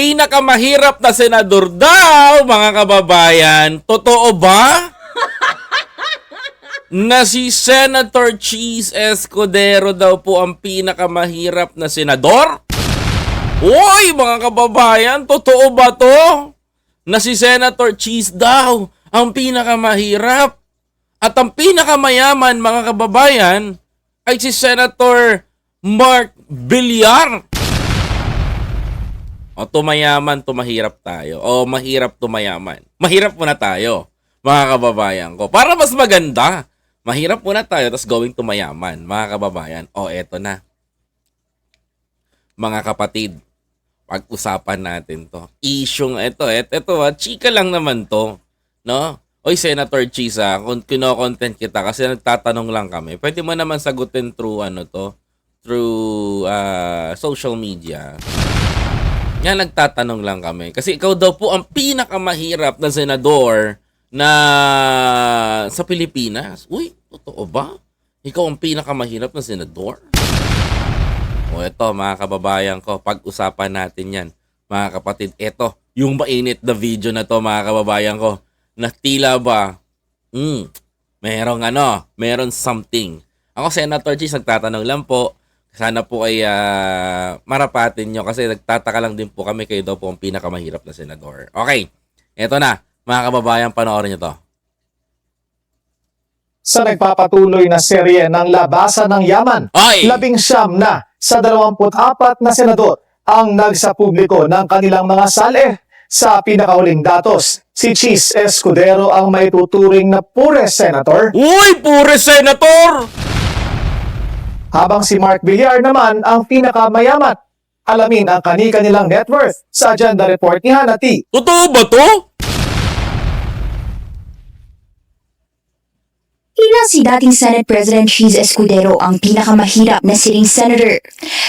pinakamahirap na senador daw, mga kababayan. Totoo ba? na si Senator Cheese Escudero daw po ang pinakamahirap na senador? Uy, mga kababayan, totoo ba to? Na si Senator Cheese daw ang pinakamahirap. At ang pinakamayaman, mga kababayan, ay si Senator Mark Villar. O tumayaman, tumahirap tayo. O mahirap tumayaman. Mahirap muna tayo, mga kababayan ko. Para mas maganda, mahirap muna tayo, tapos going tumayaman, mga kababayan. O eto na. Mga kapatid, pag-usapan natin to. Isyong ito, et, ito ha, chika lang naman to. No? Oy, Senator Chisa, kung kino-content kita kasi nagtatanong lang kami, pwede mo naman sagutin through ano to, through ah, social media. Yan, nagtatanong lang kami. Kasi ikaw daw po ang pinakamahirap na senador na sa Pilipinas. Uy, totoo ba? Ikaw ang pinakamahirap na senador? O eto, mga kababayan ko, pag-usapan natin yan. Mga kapatid, eto, yung mainit na video na to, mga kababayan ko, na tila ba, hmm, merong ano, meron something. Ako, Senator Cheese, nagtatanong lang po, sana po ay ah, marapatin nyo kasi nagtataka lang din po kami kayo daw po ang pinakamahirap na senador. Okay, eto na, mga kababayan, panoorin nyo to. sa nagpapatuloy na serye ng Labasan ng Yaman. Ay! Labing siyam na sa 24 na senador ang nagsapubliko ng kanilang mga saleh. Sa pinakahuling datos, si Cheese Escudero ang may tuturing na pure senator, Uy, pure senator! Habang si Mark Villar naman ang pinakamayaman. Alamin ang kani-kanilang net worth sa agenda report ni Hanati. Totoo ba to? Tila si dating Senate President Cheese Escudero ang pinakamahirap na sitting senator.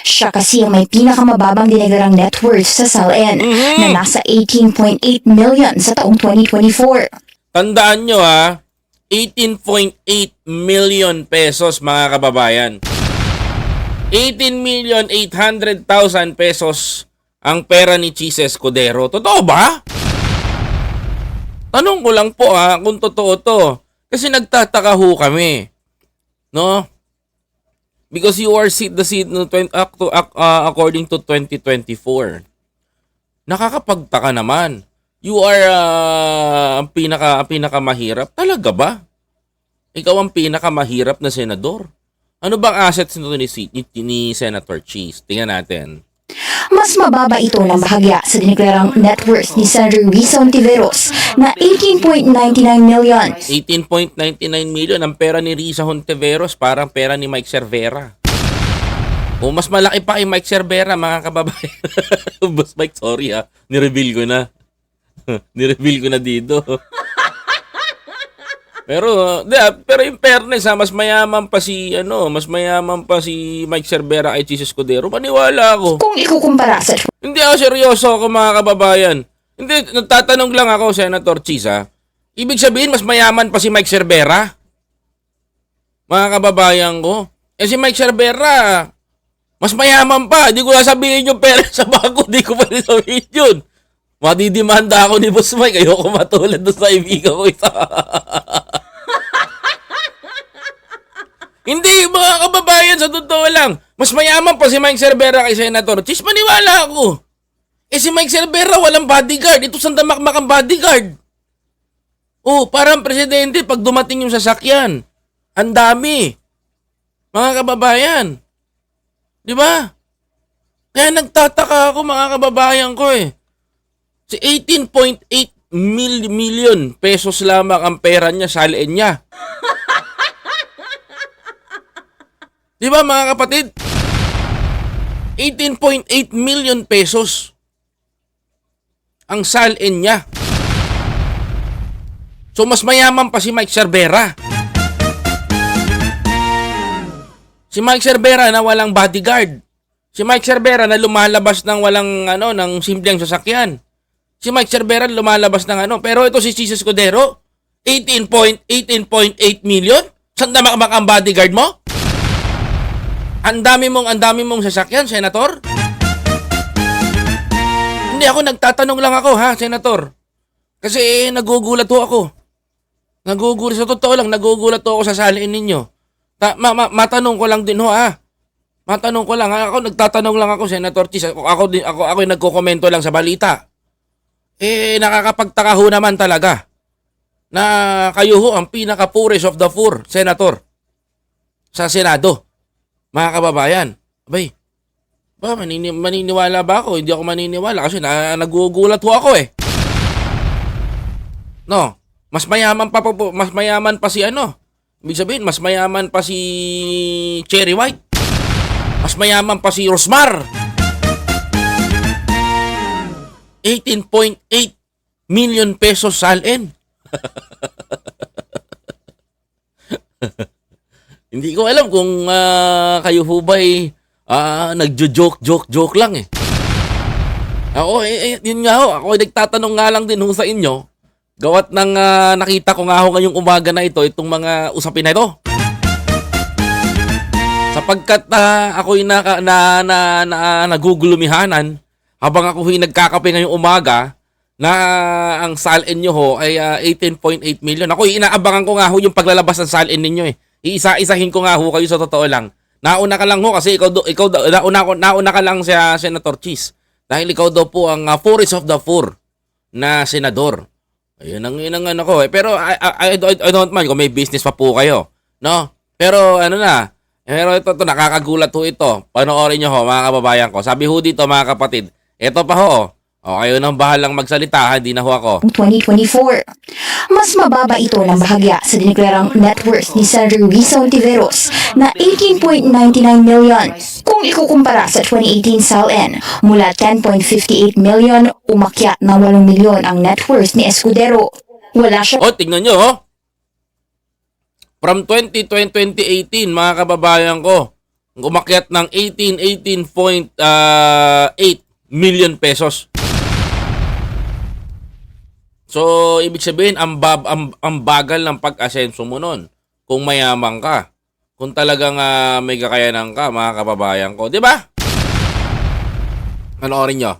Siya kasi ang may pinakamababang dinagarang net worth sa SALN na nasa 18.8 million sa taong 2024. Tandaan nyo ha, 18.8 million pesos mga kababayan. 18 million 800,000 pesos ang pera ni Cheese Escudero. Totoo ba? Tanong ko lang po ha kung totoo to. Kasi nagtataka ho kami. No? Because you are seat the seat no, 20, ac- to- ac- uh, according to 2024. Nakakapagtaka naman. You are uh, ang pinaka pinakamahirap. Talaga ba? Ikaw ang pinakamahirap na senador. Ano bang assets nito ni, si- ni, ni Senator Cheese? Tingnan natin. Mas mababa ito ng bahagya sa dineklarang net worth ni Senator Risa Ontiveros na 18.99 million. 18.99 million ang pera ni Risa Honteveros parang pera ni Mike Cervera. O mas malaki pa kay Mike Cervera mga kababayan. Boss Mike, sorry ha. Nireveal ko na. Nireveal ko na dito. Pero, di, ah, pero in fairness ha, mas mayaman pa si, ano, mas mayaman pa si Mike Cervera kay Jesus Escudero. Maniwala ako. Kung ikukumpara sa Hindi ako seryoso ako mga kababayan. Hindi, nagtatanong lang ako, Senator Cheese ha. Ibig sabihin, mas mayaman pa si Mike Cervera? Mga kababayan ko. Eh si Mike Cervera, mas mayaman pa. Hindi ko sabihin yung pera sa bangko. Hindi ko pa rin sabihin yun. Madidimanda ako ni Boss Mike. Ayoko matulad doon sa ibigan ko isa. Hindi, mga kababayan, sa totoo lang. Mas mayaman pa si Mike Cervera kay Senator Cheese. Maniwala ako. Eh si Mike Cervera walang bodyguard. Ito sandamakmak ang bodyguard. Oh, parang presidente pag dumating yung sasakyan. Ang dami. Mga kababayan. Di ba? Kaya nagtataka ako mga kababayan ko eh. Si 18.8 mil- million pesos lamang ang pera niya sa niya. Di ba mga kapatid? 18.8 million pesos ang salin niya. So mas mayaman pa si Mike Cervera. Si Mike Cervera na walang bodyguard. Si Mike Cervera na lumalabas ng walang ano ng simpleng sasakyan. Si Mike Cervera lumalabas ng ano. Pero ito si Jesus Escudero, 18.18.8 million? Saan damakmak ang bodyguard mo? Ang dami mong ang dami mong sasakyan, senator? Hindi ako nagtatanong lang ako ha, Senator. Kasi eh, nagugulat ho ako. Nagugulat sa totoo lang, nagugulat ho ako sa saliin ninyo. Ta- ma- ma- matanong ko lang din ho ha. Matanong ko lang ha. Ako nagtatanong lang ako, Senator Chis. Ako ako ako ako yung lang sa balita. Eh nakakapagtaka ho naman talaga na kayo ho ang pinaka poorest of the poor, Senator. Sa Senado. Mga kababayan. Abay, ba, manini- maniniwala ba ako? Hindi ako maniniwala kasi na, nagugulat ho ako eh. No, mas mayaman pa po, mas mayaman pa si ano. Ibig sabihin, mas mayaman pa si Cherry White. Mas mayaman pa si Rosmar. 18.8 million pesos salin. Hindi ko alam kung ah, kayo ho ba'y ah, nagjo-joke-joke-joke lang eh. Ako, eh, eh, yun nga ho, ako ay nagtatanong nga lang din ho sa inyo, gawat ng ah, nakita ko nga ho ngayong umaga na ito, itong mga usapin na ito. Sapagkat ah, ako'y na, na, na, na, nagugulumihanan habang ako'y nagkakape ngayong umaga na ang salin nyo ho ay ah, 18.8 million. Ako inaabangan ko nga ho yung paglalabas ng salin ninyo eh. Iisa-isahin ko nga ho kayo sa totoo lang. Nauna ka lang ho kasi ikaw, do- ikaw daw- nauna, ko- nauna ka lang sa Senator Cheese. Dahil ikaw daw po ang uh, poorest of the four na senador. Ayun ang yun ang ano ko eh. Pero I, I, I, don't- I don't mind kung may business pa po kayo. No? Pero ano na, pero ito, ito nakakagulat ho ito. Panoorin nyo ho mga kababayan ko. Sabi ho dito mga kapatid, ito pa ho. O kayo nang bahalang magsalita, hindi na ho ako. 2024. Mas mababa ito ng bahagya sa dineklarang net worth ni Senator Risa Ontiveros na 18.99 million kung ikukumpara sa 2018 SALN. Mula 10.58 million, umakyat na 8 milyon ang net worth ni Escudero. Wala siya O, tingnan nyo, ho. From 2020, 2018, mga kababayan ko, umakyat ng 18, 18.8 million pesos. So, ibig sabihin, ang, bab, ang, ang bagal ng pag-asenso mo nun. Kung mayaman ka. Kung talagang ah, may kakayanan ka, mga kababayan ko. Di ba? Panoorin nyo.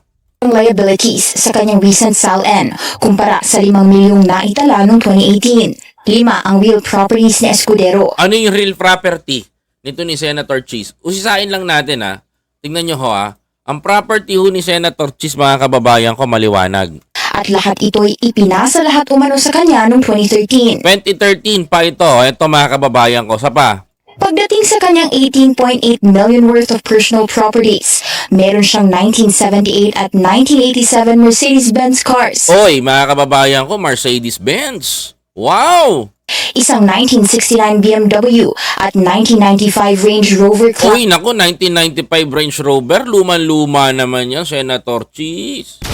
ang liabilities sa kanyang recent SALN kumpara sa 5 milyong naitala noong 2018. Lima ang real properties ni Escudero ano yung real property nito ni Senator Cheese? Usisain lang natin ha. Tingnan nyo ho ha. Ang property ho ni Senator Cheese mga kababayan ko maliwanag. At lahat ito'y ipinasa lahat umano sa kanya noong 2013. 2013 pa ito. Ito mga kababayan ko. Sa pa. Pagdating sa kanyang 18.8 million worth of personal properties, meron siyang 1978 at 1987 Mercedes-Benz cars, Oy, mga kababayan ko, Mercedes-Benz. Wow! isang 1969 BMW at 1995 Range Rover Club Uy, naku, 1995 Range Rover. Luman-luma naman yan, Senator Cheese.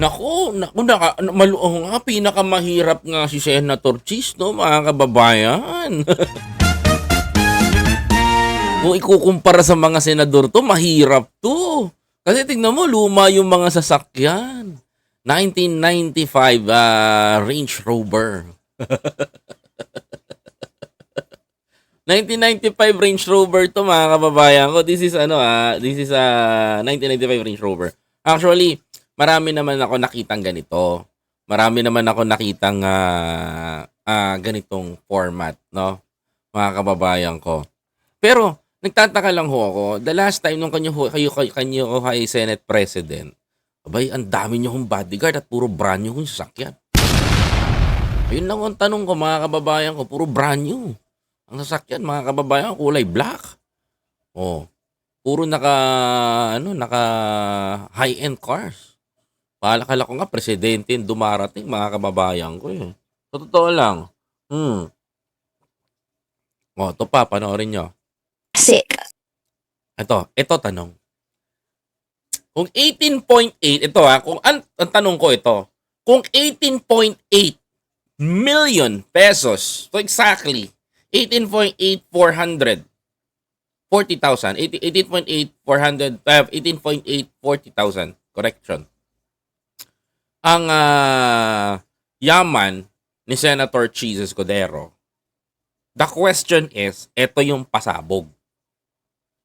Naku, naku, naka, malu, oh, nga, pinakamahirap nga si Senator Cheese, no, mga kababayan. Kung ikukumpara sa mga senador to, mahirap to. Kasi tingnan mo, luma yung mga sasakyan. 1995 ah, Range Rover. 1995 Range Rover to mga kababayan ko. This is ano ah, this is a 1995 Range Rover. Actually, marami naman ako nakitang ganito. Marami naman ako nakitang ah, ah, ganitong format, no? Mga kababayan ko. Pero nagtataka lang ho ako, the last time nung kanyo kayo kayo kanyo kay Senate President, abay ang dami niyo hong bodyguard at puro brand new yung sasakyan. Ayun lang ang tanong ko mga kababayan ko, puro brand new. Ang sasakyan, mga kababayan, kulay black. Oh. Puro naka ano, naka high-end cars. Palakala ko nga presidente yung dumarating, mga kababayan ko eh. Sa totoo lang. Hmm. Oh, ito pa, panoorin nyo. Classic. Ito, ito tanong. Kung 18.8, ito ha, kung ang, ang tanong ko ito, kung 18.8 million pesos, so exactly, 18.8400, 40,000, 18.8 400, uh, 18.8 40,000, correction. Ang ah, yaman ni Senator Cheese Escudero, the question is, ito yung pasabog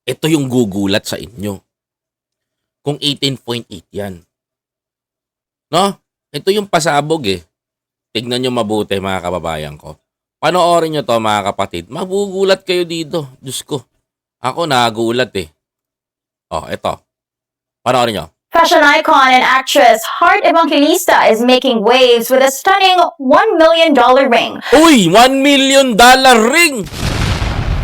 ito yung gugulat sa inyo. kung 18.8 yan. No? Ito yung pasabog eh. Tignan nyo mabuti mga kababayan ko. Panoorin nyo to mga kapatid. Magugulat kayo dito. Diyos ko. Ako nagulat eh. Oh, ito. Panoorin nyo. Fashion icon and actress Heart Evangelista is making waves with a stunning $1 million ring. Uy, 1 million dollar ring!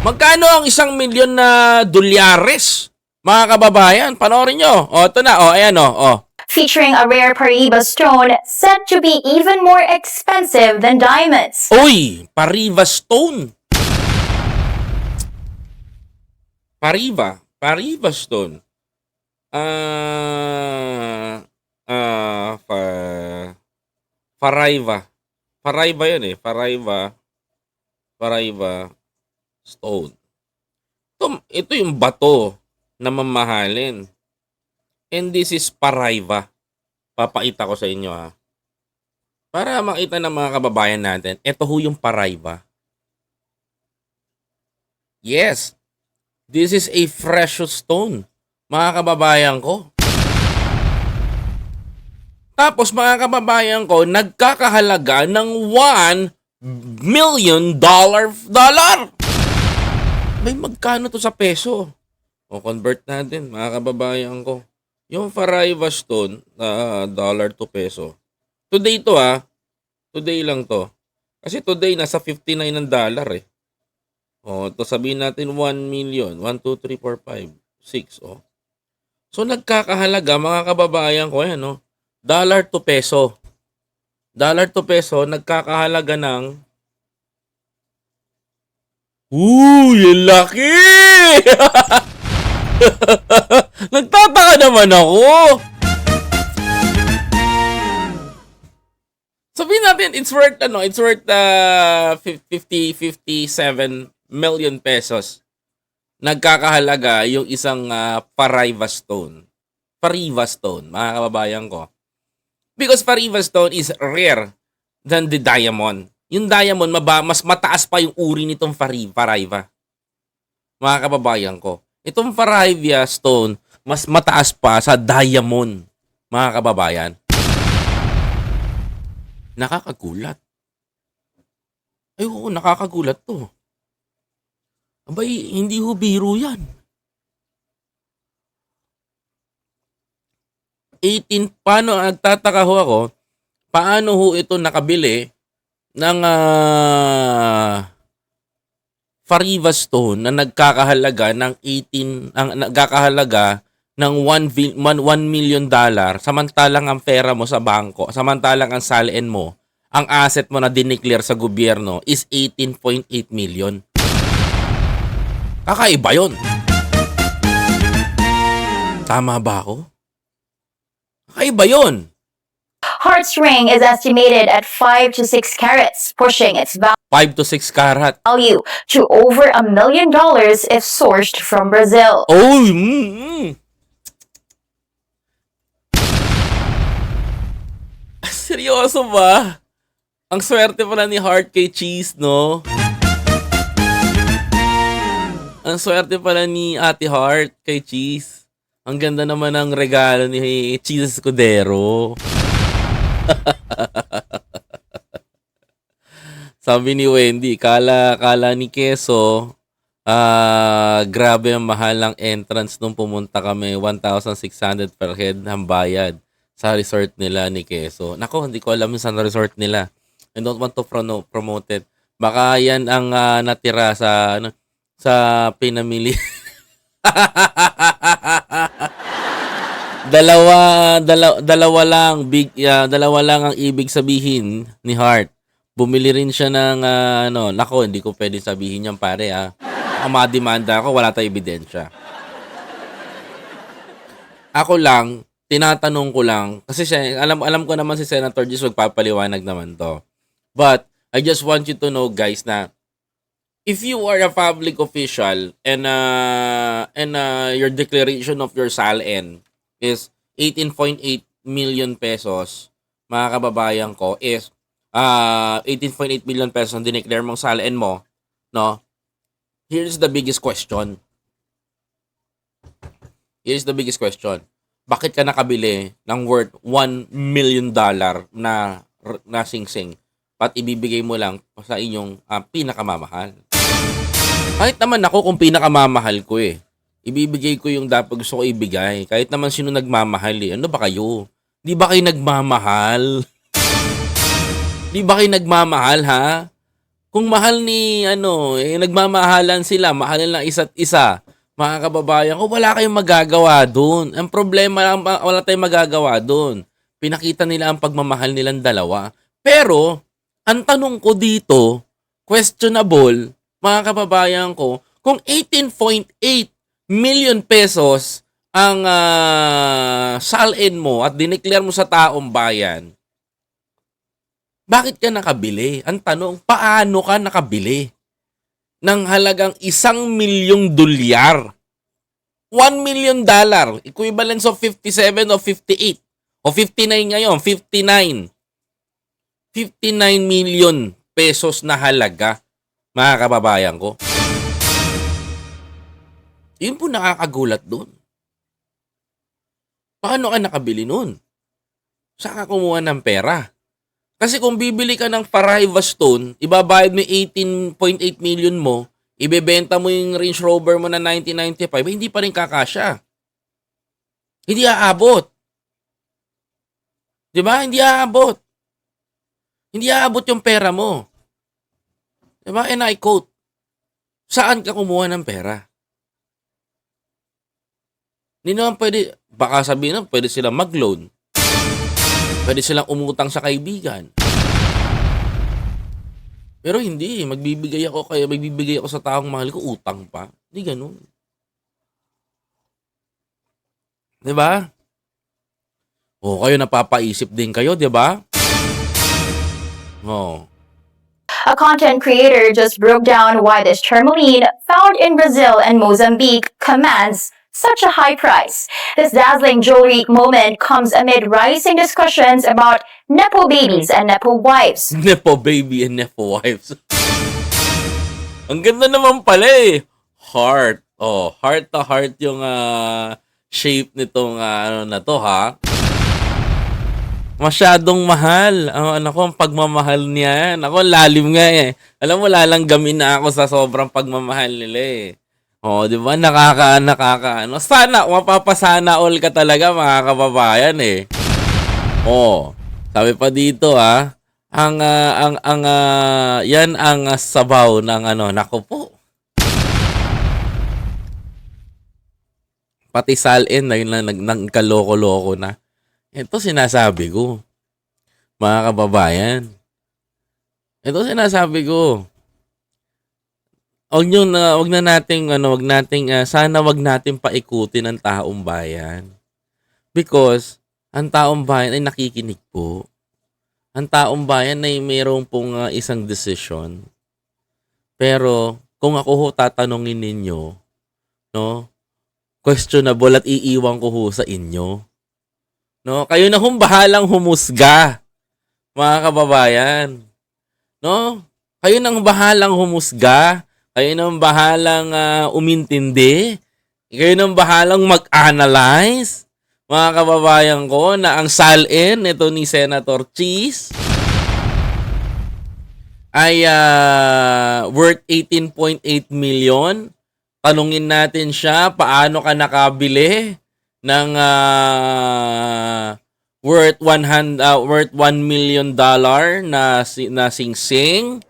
Magkano ang isang milyon na dolyares? Mga kababayan, panoorin nyo. O, ito na. O, ayan o. O. Featuring a rare Paraiba stone said to be even more expensive than diamonds. Uy, Pariva Stone. Pariva. Pariva Stone. Ah, ah, fa, Faraiva. Faraiva yun eh. Faraiva. Faraiva Stone. Ito, ito yung bato na mamahalin. And this is Paraiva. Papakita ko sa inyo ha. Para makita ng mga kababayan natin, ito ho yung Paraiva. Yes, this is a precious stone, mga kababayan ko. Tapos mga kababayan ko, nagkakahalaga ng 1 million dollar dollar. May magkano to sa peso? O convert natin, mga kababayan ko. Yung Faraiva stone na dollar to peso. Today to ah. Today lang to. Kasi today nasa 59 ng dollar eh. O, to sabihin natin 1 million. 1, 2, 3, 4, 5, 6. Oh. So nagkakahalaga mga kababayan ko yan, no? Dollar to peso. Dollar to peso, nagkakahalaga ng Ooh, yung laki! Nagtataka naman ako. Sabihin natin, it's worth, ano, it's worth uh, 50, 57 million pesos. Nagkakahalaga yung isang uh, Paraiva stone. Pariva stone, mga kababayan ko. Because Pariva stone is rare than the diamond. Yung diamond, maba, mas mataas pa yung uri nitong Pari- Paraiva. Mga kababayan ko. Itong Paraiva stone, mas mataas pa sa diamond. Mga kababayan. Nakakagulat. Ay, oo, nakakagulat to. Abay, hindi ho biro yan. 18, paano, nagtataka ho ako, paano ho ito nakabili ng ah, Fariva Stone na nagkakahalaga ng 18, ang nagkakahalaga ng 1, vil- 1, 1 million dollar samantalang ang pera mo sa bangko, samantalang ang salin mo, ang asset mo na dineclare sa gobyerno is 18.8 million. Kakaiba yun. Tama ba ako? Kakaiba yun. Heart's ring is estimated at 5 to 6 carats, pushing its 5 to 6 karat. value to over a million dollars if sourced from Brazil. Oh, mm, mm. Seryoso ba? Ang swerte pala ni Heart kay Cheese, no? Ang swerte pala ni Ate Heart kay Cheese. Ang ganda naman ng regalo ni Cheese Escudero. Sabi ni Wendy, kala, kala ni Keso, ah grabe ang mahal ng entrance nung pumunta kami. 1,600 per head ang bayad sa resort nila ni Keso. Nako, hindi ko alam yung saan resort nila. I don't want to promote it. Baka yan ang ah, natira sa ano, sa pinamili. dalawa, dalawa, dalawa lang big ah, dalawa lang ang ibig sabihin ni Heart. Bumili rin siya ng ah, ano, nako, hindi ko pwedeng sabihin yan pare ah. Ang mademanda ako, wala tayong ebidensya. Ako lang, tinatanong ko lang kasi siya, alam alam ko naman si Senator Jis magpapaliwanag naman to. But I just want you to know guys na if you are a public official and uh, and uh, your declaration of your SALN is 18.8 million pesos, mga kababayan ko, is uh, 18.8 million pesos ang dineclare mong SALN mo, no? Here's the biggest question. Here's the biggest question. bakit ka nakabili ng worth 1 million dollar na na sing-sing at ibibigay mo lang sa inyong ah, pinakamamahal. Kahit naman ako kung pinakamamahal ko eh. Ibibigay ko yung dapat gusto ko ibigay. Kahit naman sino nagmamahal eh. Ano ba kayo? Di ba kayo nagmamahal? Di ba kayo nagmamahal ha? Kung mahal ni ano, eh, nagmamahalan sila, mahalin lang isa't isa. Mga kababayan ko, wala kayong magagawa doon. Ang problema lang, wala tayong magagawa doon. Pinakita nila ang pagmamahal nilang dalawa. Pero, ang tanong ko dito, questionable, mga kababayan ko, kung 18.8 million pesos ang ah, salin mo at dineclare mo sa taong bayan, bakit ka nakabili? Ang tanong, paano ka nakabili? Ng halagang isang milyong dolyar. 1 million dollar. Equivalent of 57 o 58. O 59 ngayon. 59. 59 million pesos na halaga, mga kababayan ko. Yun po nakakagulat doon. Paano ka nakabili nun? Saan ka kumuha ng pera? Kasi kung bibili ka ng Faraiva Stone, ibabayad mo yung 18.8 million mo, ibebenta mo yung Range Rover mo na 1995, eh, hindi pa rin kakasya. Hindi aabot. Di ba? Hindi aabot. Hindi aabot yung pera mo. Di ba? And I quote, saan ka kumuha ng pera? Hindi naman pwede, baka sabihin na, pwede silang mag-loan. Pwede silang umutang sa kaibigan. Pero hindi, magbibigay ako kaya magbibigay ako sa taong mahal ko utang pa. Hindi ganun. 'Di ba? O kayo napapaisip din kayo, 'di ba? Oh. A content creator just broke down why this tourmaline found in Brazil and Mozambique commands such a high price. This dazzling jewelry moment comes amid rising discussions about Nepo babies and Nepo wives. Nepo baby and Nepo wives. Ang ganda naman pala eh. Heart. Oh, heart to heart yung ah, shape nitong ah, ano na to ha. Masyadong mahal. Ang ano ko, ang pagmamahal niya. Ako, lalim nga eh. Alam mo, lalanggamin na ako sa sobrang pagmamahal nila eh. Oh, di ba? Nakaka, nakaka, ano. Sana, mapapasana all ka talaga, mga kababayan eh. Oh, sabi pa dito ah, ang ah, ang ang ah, yan ang ah, sabaw ng ano, nako po. Pati salin na yun lang nag nagkaloko-loko na. Ito sinasabi ko. Mga kababayan. Ito sinasabi ko. Huwag nyo na, wag na nating, ano, wag nating, ah, sana wag nating paikutin ang taong bayan. Because, ang taong bayan ay nakikinig po. Ang taong bayan ay mayroong pong ah, isang desisyon. Pero, kung ako ho tatanungin ninyo, no, questionable at iiwan ko ho sa inyo. No, kayo na hong bahalang humusga, mga kababayan. No? Kayo nang bahalang humusga, kayo nang bahalang ah, umintindi, kayo nang bahalang mag-analyze, mga kababayan ko, na ang salin nito ni Senator Cheese ay ah, worth 18.8 million. Tanungin natin siya, paano ka nakabili ng ah, worth 100 ah, worth 1 million dollar na na sing-sing.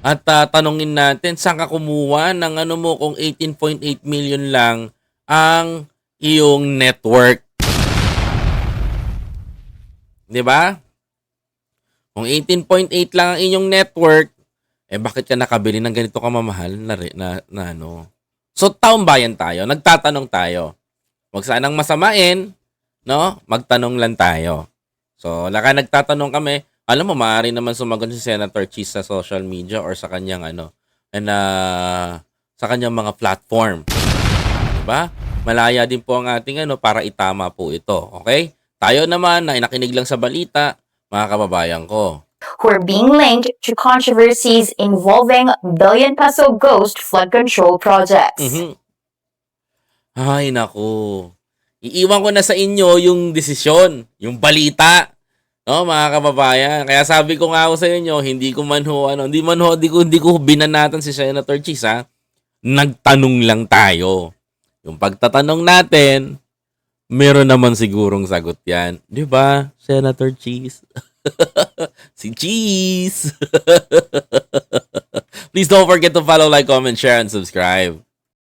At ah, tanungin natin saan ka kumuha ng ano mo kung 18.8 million lang ang iyong network. 'Di ba? Kung 18.8 lang ang inyong network, eh bakit ka nakabili ng ganito kamamahal na, na, na ano? So, taong bayan tayo. Nagtatanong tayo. Huwag sanang masamain, no? Magtanong lang tayo. So, laka nagtatanong kami, alam mo, maaari naman sumagot si Senator Cheese sa social media or sa kanyang ano, and, uh, sa kanyang mga platform. Diba? Malaya din po ang ating ano para itama po ito. Okay? Tayo naman na nakinig lang sa balita, mga kababayan ko. who are being linked to controversies involving billion peso ghost flood control projects. Mhm. Ay, naku. Iiwan ko na sa inyo yung desisyon, yung balita. No, mga kababayan. Kaya sabi ko nga ako sa inyo, hindi ko man ho, ano, hindi man ho, hindi ko, hindi ko binanatan si Senator Cheese, ha? Nagtanong lang tayo. Yung pagtatanong natin, meron naman sigurong sagot yan. Di ba, Senator Cheese? si Cheese! Please don't forget to follow, like, comment, share, and subscribe.